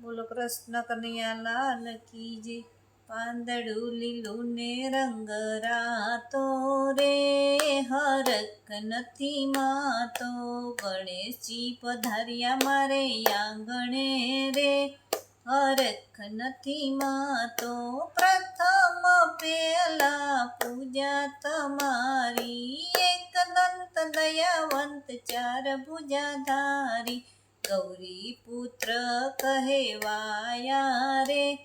બોલો કૃષ્ણ કનૈયા લાલ જે પાંદડું લીલું ને રંગ રાતો રે હરક નથી માતો. ગણેશજી પધાર્યા મારે આંગણે રે, હરખ નથી માતો. પ્રથમ પેલા પૂજા તમારી, એક દંત દયાવંત ચાર ભુજાધારી ગૌરી પુત્ર કહેવાયા રે?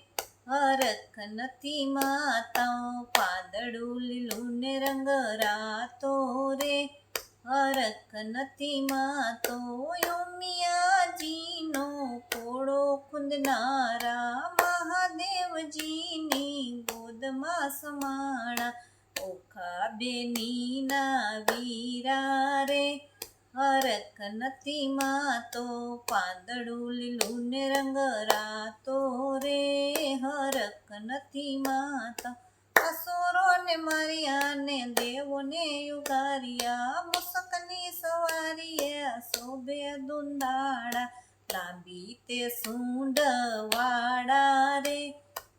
હરખ નથી માતા પાદડું લીલું ને રંગ રાતો રે. હરખ નથી માતો યુમિયાજીનો કોળો કુંદનારા મહાદેવજીની ગોદમાં સમાણા. ઓખા બેનીના વીરા રે. હરખ નથી માતો, પાંદડું લીલું ને રંગ રાતો રે. હરખ નથી માતા અસુરોને મર્યા ને દેવોને યુગારિયા. મુસકની સવારીએ શોભે દુંદાળા, લાંબી તે સૂંઢ વાળા રે.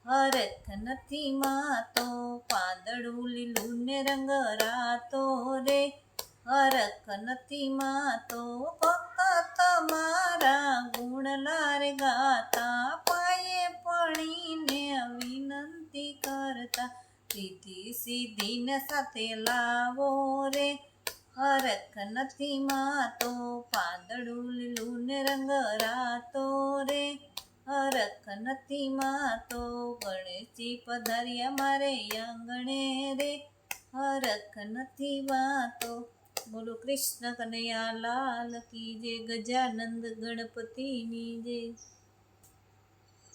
હરખ નથી માતો, પાંદડું લીલું ને રંગ રાતો રે. હરખ નથી માતો ભક્ત તમારા ગુણ લારે ગાતા, પાયે પડીને વિનંતી કરતા, સીધી સીધીને સાથે લાવો રે. હરખ નથી માતો, પાંદડું લીલું ને રંગ રાતો રે. હરખ નથી માતો, ગણેશજી પધાર્યા મારે આંગણે રે. હરખ નથી વાતો બોલો કૃષ્ણ કનૈયા લાલ કી જે ગજાનંદ ગણપતિની જય.